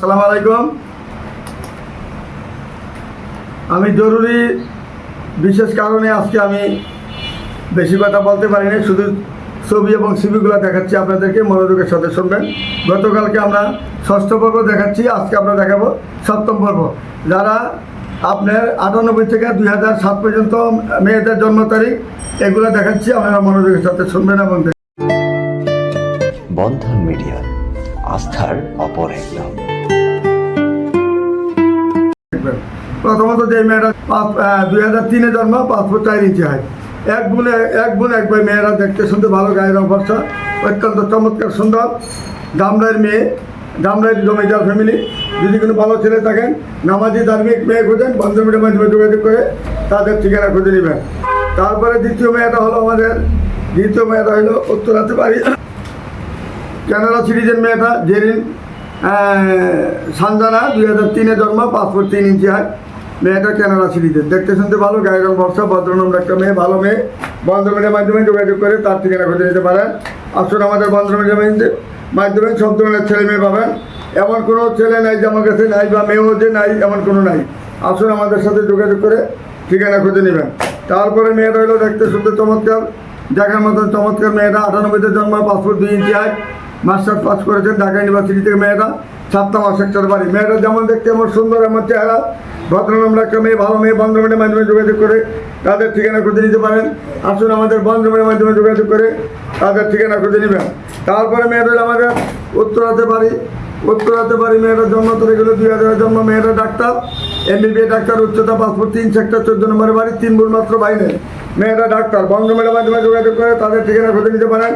আসসালামু আলাইকুম আমি জরুরি বিশেষ কারণে আজকে আমি বেশি কথা বলতে পারিনি, শুধু ছবি এবং ছবিগুলো দেখাচ্ছি আপনাদেরকে, মনোযোগের সাথে শুনবেন গতকালকে আমরা ষষ্ঠ পর্ব দেখাচ্ছি, আজকে আমরা দেখাবো সপ্তম পর্ব যারা আপনার আটানব্বই থেকে দুই হাজার সাত পর্যন্ত মেয়েদের জন্ম তারিখ, এগুলো দেখাচ্ছি, আপনারা মনোযোগের সাথে শুনবেন এবং। বন্ধন মিডিয়া, আস্থার অপর এক নাম। প্রথমত যে মেয়েরা দুই হাজার তিনে জন্ম ফুট চার ইঞ্চি হয় এক গুণে এক গুণ এক ভাই মেয়েরা দেখতে শুনতে ভালো, গায়ের ফর্সা অত্যন্ত চমৎকার, সুন্দর। গামলার মেয়ে, গামলার জমিদার ফ্যামিলি যদি কোনো ভালো ছেলে থাকেন, নামাজি ধার্মিক মেয়ে খোঁজেন, বান্ধবীর মাধ্যমে যোগাযোগ করে তাদের ঠিকানা খুঁজে নেবেন। তারপরে দ্বিতীয় মেয়েটা হলো আমাদের, দ্বিতীয় মেয়েটা হলো উত্তরাতে বাড়ি কানাডা সিরিজের মেয়েটা, জেরিন। সানজানা দুই হাজার তিনে জন্ম পাসপোর্ট তিন ইঞ্চি হয় মেয়েটা কানাডা সিরিজের দেখতে শুনতে ভালো গায়ের রং বর্ষা ভদ্রনম্র একটা মেয়ে, ভালো মেয়ে। বন্ধমের মাধ্যমে যোগাযোগ করে তার ঠিকানা খুঁজে নিতে পারেন। আসুন আমাদের বন্ধমের মাধ্যমে সব ধরনের ছেলে মেয়ে পাবেন। এমন কোনো ছেলে নাই যে আমার কাছে নাই বা মেয়েও যে নাই, এমন কোনো নাই। আসুন আমাদের সাথে যোগাযোগ করে ঠিকানা খুঁজে নেবেন। তারপরে মেয়েটা হলো দেখতে শুনতে চমৎকার। দেখার মতন চমৎকার মেয়েটা, আটানব্বইতে জন্ম পাসপোর্ট দুই ইঞ্চি হয় মাস্টার পাস করেছেন ঢাকা ইউনিভার্সিটি থেকে মেয়েটা সাতটা সেক্টর বাড়ি। মেয়েটা যেমন দেখতে আমার সুন্দর এমন চেহারা ভদ্রনামরা একটা মেয়ে, ভালো মেয়ে বন্ধমের মাধ্যমে যোগাযোগ করে তাদের ঠিকানা খুঁজে নিতে পারেন। আসুন আমাদের বন্ধমের মাধ্যমে যোগাযোগ করে তাদের ঠিকানা খুঁজে নেবেন। তারপরে হলো আমাদের উত্তরাতে বাড়ি। উত্তরাতে বাড়ি মেয়েটার জন্ম তারিখ হলো দুই হাজারের জন্ম মেয়েটা ডাক্তার এমবিবিএ ডাক্তার, উচ্চতা পাসপোর্ট তিন সেক্টর চোদ্দ নম্বরের বাড়ি, তিন বোন মাত্র বাইরে মেয়েটা ডাক্তার বন্ধমের মাধ্যমে যোগাযোগ করে, তাদের ঠিকানা খুঁজে নিতে পারেন।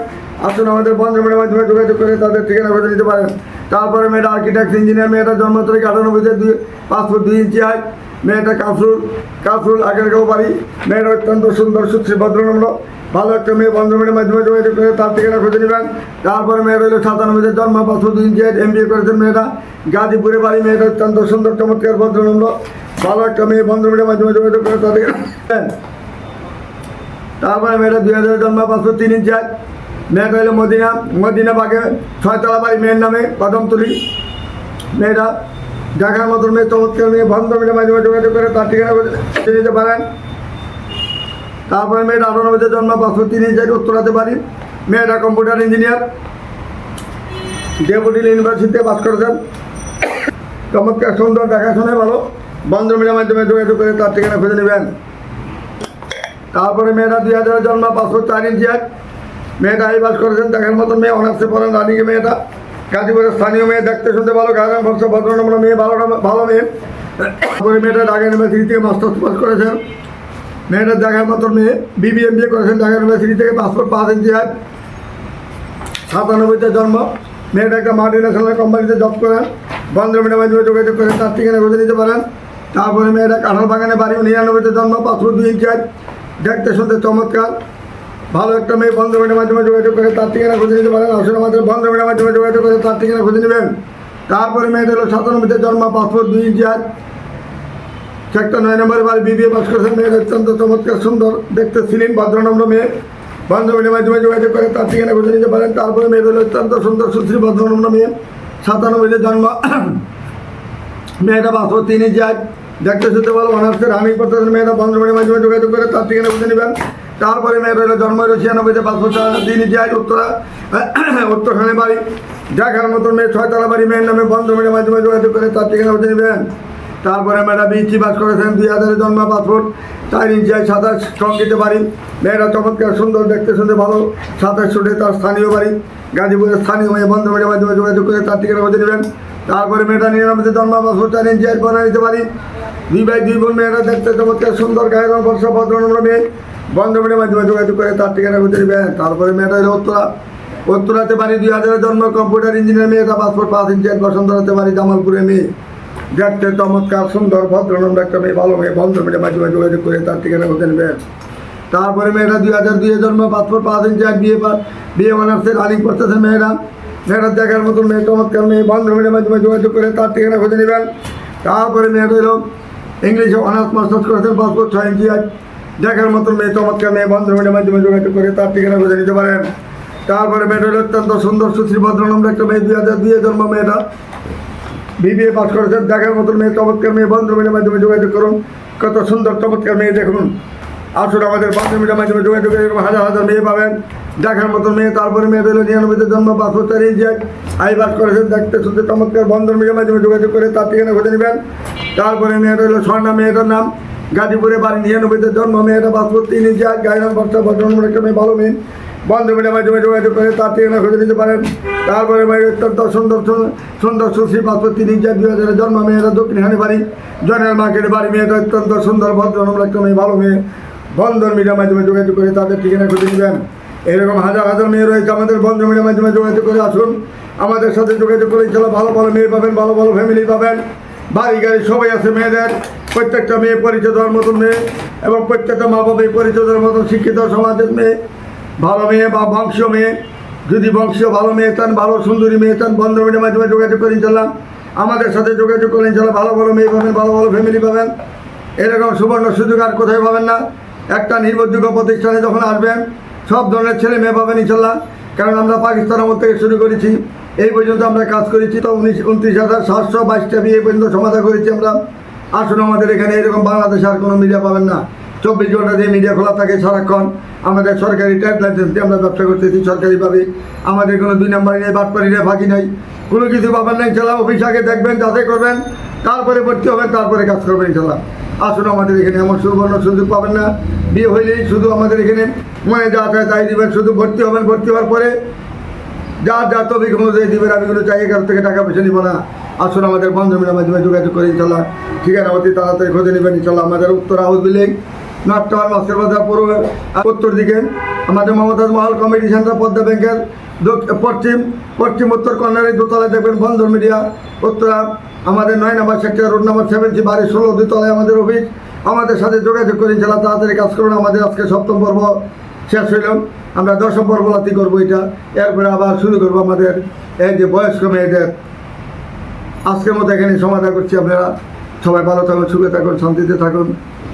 আসুন আমাদের বন্ধমের মাধ্যমে যোগাযোগ করে, তাদের ঠিকানা খুঁজে নিতে পারেন। তারপরে মেয়েটা আর্কিটেক্ট ইঞ্জিনিয়ার মেয়েটার জন্ম তারিখ আটানব্বইতে দুই পাসপোর্ট দুই ইঞ্চি হয় মেয়েটা কাফরুল কাফরুল কেউ বাড়ি। মেয়েটা অত্যন্ত সুন্দর, সুশ্রী, ভদ্রনম্র। ভালো একটা মেয়ে বন্ধমের মাধ্যমে যোগাযোগ করে, তার ঠিকানা খুঁজে নেবেন। তারপরে মেয়ের হলো সাতানব্বইতে জন্ম পাসপোর্ট দুই ইঞ্চি এম বি এ করেছেন মেয়েটা গাজীপুরে বাড়ি, মেয়েটা অত্যন্ত সুন্দর, চমৎকার, ভদ্রনম্র। ভালো একটা মেয়ে বন্ধমের মাধ্যমে যোগাযোগ করে ঠিকানা তারপরে মেয়েটা দুই হাজার জন্ম, পাঁচশো তিন ইঞ্চি হয় মেয়েটা হলো মদিনা মদিনা বাগে ছয়তলা বাড়ি, মেয়ের নামে কদমতলি। মেয়েটা দেখার মতন মেয়ে চমৎকার মেয়ে বন্ধ মেয়ের মাধ্যমে যোগাযোগ করে, তার ঠিকানা নিতে পারেন। তারপরে মেয়েটা আটানব্বইতে জন্ম, পাঁচশো তিন ইঞ্চি উত্তরাতে বাড়ি। মেয়েটা কম্পিউটার ইঞ্জিনিয়ার। ডেপুটি ইউনিভার্সিটিতে পাস করেছেন। চমৎকার, সুন্দর, দেখাশোনায় ভালো। বন্ধ মেয়ের মাধ্যমে যোগাযোগ করে তার ঠিকানা খুঁজে নেবেন। তারপরে মেয়েটা দুই হাজারের জন্ম পাঁচশো চার ইঞ্চি এক। মেয়েটা এই বাস করেছেন দেখার মতন মেয়ে অনার্সে পড়েন রানিকে মেয়েটা। গাজীপুরের স্থানীয় মেয়ে, দেখতে শুনতে ভালো গাজন ভরসা ভদ্রনম্র মেয়ে, ভালো ভালো মেয়ে। তারপরে মেয়েটা ঢাকা ইউনিভার্সিটি থেকে মাস্টার্স পাস করেছেন। মেয়েটা দেখার মতন মেয়ে বিবিএম বিএ করেছেন ঢাকা ইউনিভার্সিটি থেকে পাসপোর্ট পাঁচ ইঞ্চি এক। সাতানব্বইতে জন্ম। মেয়েটা একটা মাল্টি ন্যাশনাল কোম্পানিতে জব করেন। বন্ধ মিডিয়ার মাধ্যমে যোগাযোগ করে তার ঠিকানা নিতে পারেন। তারপরে মেয়েটা কাঁঠাল বাগানে বাড়ি নিরানব্বইতে জন্ম পাসপোর্ট দুই ইঞ্চি এক। দেখতে শুনতে চমৎকার। ভালো একটা মেয়ে বন্ধ মিডিয়ার মাধ্যমে যোগাযোগ করে তার ঠিকানা খুঁজে নিতে পারেন। আসলে আমাদের বন্ধ মিডিয়ার মাধ্যমে যোগাযোগ করে তার ঠিকানা খুঁজে নেবেন। তারপরে মেয়েটা হলো সাতানব্বইতে জন্ম, পাসপোর্ট দুই ইঞ্চি এক একটা নয় নম্বরের বাড়ি, বিবিএ পাস করেছেন। মেয়ের অত্যন্ত চমৎকার, সুন্দর, দেখতে ছিলেন ভদ্রনম্র মেয়ে। বান্ধবীর মাধ্যমে যোগাযোগ করে তার ঠিকানা খুঁজে নিতে পারেন। তারপরে মেয়ের হলো অত্যন্ত সুন্দর, সুশ্রী, ভদ্রনম্র মেয়ে। সাতানব্বইতে জন্ম। মেয়েটা পাসপোর্ট তিনি যায় দেখতে শুনতে ভালো অনার্সের রানিং করতেছেন মেয়েটা বান্ধবীর মাধ্যমে যোগাযোগ করে তার ঠিকানা খুঁজে নেবেন। তারপরে মেয়ের হলো জন্ম হলো ছিয়ানব্বইতে পাঁচশো তিনি যায় উত্তরা উত্তরখানে বাড়ি। দেখার মতন মেয়ে ছয়তলা বাড়ি মেয়ের নামে বন্ধুমের মাধ্যমে যোগাযোগ করে তার ঠিকানা খুঁজে নেবেন। তারপরে মেয়েরা বিচি বাস করেছেন, দুই হাজারের জন্ম, পাসপোর্ট, চার ইঞ্চি সাতাশ টঙ্কিতে বাড়ি। মেয়েরা চমৎকার, সুন্দর, দেখতে শুনতে ভালো। সাতাশ ছুটে তার স্থানীয় বাড়ি। গাজীপুরের স্থানীয় মেয়ে বন্ধ মেয়ের মাধ্যমে যোগাযোগ করে তার ঠিকানা খুঁজে নেবেন। তারপরে মেয়েটা নিরানব্বইতে জন্ম পাসপোর্ট চার বনা নিতে পারি। দুই ভাই, দুই বোন মেয়েরা দেখতে চমৎকার, সুন্দর গায়ের রং বর্ষা ভদ্রনম্র মেয়ে। বন্ধ মেয়ের মাধ্যমে যোগাযোগ করে তার ঠিকানা খুঁজে নেবেন তারপরে মেয়েটা হলো উত্তরা। উত্তরাতে পারি দুই হাজারের জন্ম, কম্পিউটার ইঞ্জিনিয়ার মেয়েটা পাসপোর্ট পাঁচ ইঞ্চি, এক বসন্তরাতে বাড়ি জামালপুরে মেয়ে। দেখতে চমৎকার, সুন্দর ভদ্রনম্র একটা মেয়ে, ভালো মেয়ে। বন্ধ মেয়ে মাধ্যমে যোগাযোগ করে তার ঠিকানা খুঁজে নেবেন তারপরে মেয়েটা দুই হাজার দুইয়ে জন্ম, পাসপোর্ট পাঁচ ইঞ্চি, এক বিয়ে বিয়ে অনার্সে রানিং করতেছে মেয়েরা। মেয়েরা দেখার মতন মেয়ে, চমৎকার মেয়ে বন্ধ মেয়ের মাধ্যমে যোগাযোগ করে তার ঠিকানা খুঁজে নেবেন। তারপরে মেয়েটা হলো ইংলিশে অনার্স, মাস্টার্স করেছেন, পাসপোর্ট ছয় ইঞ্চি এক দেখার মতন মেয়ে, চমৎকার মেয়ে বন্ধ মেয়ের মাধ্যমে যোগাযোগ করে তার ঠিকানা খুঁজে নিতে পারেন। তারপরে মেয়েটা হলো অত্যন্ত সুন্দর, সুশ্রী ভদ্রনম্র একটা মেয়ে, দুই হাজার দুইয়ে জন্ম মেয়েটা। বিবিএ পাস করেছেন, দেখার মতন মেয়ে, চমৎকার মেয়ে বন্ধু মিডিয়ার মাধ্যমে যোগাযোগ করুন। কত সুন্দর, চমৎকার মেয়ে দেখুন। আসুন আমাদের মিডিয়ার মাধ্যমে যোগাযোগ এরকম হাজার হাজার মেয়ে পাবেন, দেখার মতন মেয়ে, তারপরে মেয়ে হলো নিরানব্বইতে জন্ম ইঞ্চি আই পাস করেছেন দেখতে শুনতে চমৎকার বন্ধন মিডিয়ার মাধ্যমে যোগাযোগ করে তার ঠিকানা খুঁজে নেবেন। তারপরে মেয়েটা হলো স্বর্ণা, মেয়েটার নাম গাজীপুরে বাড়ি, নিরানব্বইতে জন্ম, মেয়েটা পাসপোর্ট তিন আর গায়ের বর্ষা ভদ্রনম্বর একটা মেয়ে, ভালো মেয়ে। বন্ধ মিডিয়ার মাধ্যমে যোগাযোগ করে তার ঠিকানা খুঁজে নিতে পারেন। তারপরে মেয়ের অত্যন্ত সুন্দর সুন্দর সুশ্রী তিন ইঞ্চি দুই হাজারের জন্ম, মেয়েটা দক্ষিণখানে বাড়ি জনের মার্কেটে বাড়ি, মেয়েটা অত্যন্ত সুন্দর ভদ্রনম্বর একটা মেয়ে, ভালো মেয়ে। বন্ধন মিডিয়ার মাধ্যমে যোগাযোগ করে তাদের ঠিকানা খুঁজে নেবেন। এরকম হাজার হাজার মেয়ে রয়েছে আমাদের বন্ধ মিডিয়ার মাধ্যমে যোগাযোগ করে। আসুন, আমাদের সাথে যোগাযোগ করে চলো ভালো ভালো মেয়ে পাবেন, ভালো ভালো ফ্যামিলি পাবেন। বাড়ি গাড়ি সবাই আছে মেয়েদের। প্রত্যেকটা মেয়ে পরিচয় দেওয়ার মতন মেয়ে এবং প্রত্যেকটা মা বাবা পরিচয় দেওয়ার মতন শিক্ষিত সমাজের মেয়ে। ভালো মেয়ে বা বংশীয় মেয়ে, যদি বংশীয় ভালো মেয়ে চান, ভালো সুন্দরী মেয়ে চান বন্ধ মিডিয়ার মাধ্যমে যোগাযোগ করে ইনশাল্লাহ আমাদের সাথে যোগাযোগ করে ইনশাল্লাহ ভালো ভালো মেয়ে পাবেন, ভালো ভালো ফ্যামিলি পাবেন। এরকম সুবর্ণ সুযোগ আর কোথায় পাবেন না। একটা নির্ভরযোগ্য প্রতিষ্ঠানে যখন আসবেন, সব ধরনের ছেলে মেয়ে পাবেন ইনশাল্লাহ। কারণ আমরা পাকিস্তান আমল থেকে শুরু করেছি, এই পর্যন্ত আমরা কাজ করেছি, তো উনিশ, উনত্রিশ হাজার সাতশো বাইশটা বিয়ে পর্যন্ত সমাধা করেছি আমরা। আসুন আমাদের এখানে এরকম বাংলাদেশে আর কোনো মিডিয়া পাবেন না। চব্বিশ ঘণ্টা দিয়ে মিডিয়া খোলা থাকে সারাক্ষণ। আমাদের সরকারি ট্যাগ লাইসেন্স দিয়ে আমরা ব্যবসা করতেছি সরকারিভাবে। আমাদের কোনো দুই নম্বরে নেই বাটপাড়ি নেই ফাঁকি নেই। কোনো কিছু পাবেন না ইনশাল্লাহ, অফিস আগে দেখবেন, যাচাই করবেন, তারপরে ভর্তি হবেন, তারপরে কাজ করবেন ইনশাল্লাহ। আসুন আমাদের এখানে এমন সুবর্ণ সুযোগ পাবেন না। বিয়ে হইলেই শুধু আমাদের এখানে মনে যা চায় তাই দিবেন, শুধু ভর্তি হবেন, ভর্তি হওয়ার পরে যা যা তবে অনুযায়ী দিবেন, আমি কোনো চাই এখান থেকে টাকা পয়সা নিব না। আসুন আমাদের বন্ধুমিলের মাধ্যমে যোগাযোগ করে, ইনশাল্লাহ। ঠিকানা অতি তাড়াতাড়ি খোঁজে নেবেন, ইনশাল্লাহ। আমাদের উত্তর আহ বিল্ডিং টাওয়ার মাস্টার বাজার পূর্ব উত্তর দিকে। আমাদের মমতাজ মহল কমিটি সেন্টার পদ্মা ব্যাংকের পশ্চিম পশ্চিম উত্তর কর্নারে দোতলায় দেখবেন বন্ধন মিডিয়া। উত্তরা, আমাদের নয় নম্বর সেক্টর রোড নাম্বার সেভেন্টি বাড়ি ষোলো দুতলায় আমাদের অফিস। আমাদের সাথে যোগাযোগ করে ইনশাল্লাহ তাড়াতাড়ি কাজ করুন। আমাদের আজকে সপ্তম পর্ব শেষ হইল। আমরা দশম পর্ব লাতি করব এটা। এরপরে আবার শুরু করব আমাদের এই যে বয়স্ক মেয়েদের। আজকের মতো এখানে সমাধান করছি আপনারা। সবাই ভালো থাকুন, সুখে থাকুন, শান্তিতে থাকুন।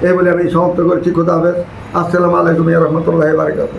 এই বলে আমি সমাপ্ত করছি। খোদা হাফেজ। আসসালামু আলাইকুম রহমতুল্লাহ বারকাত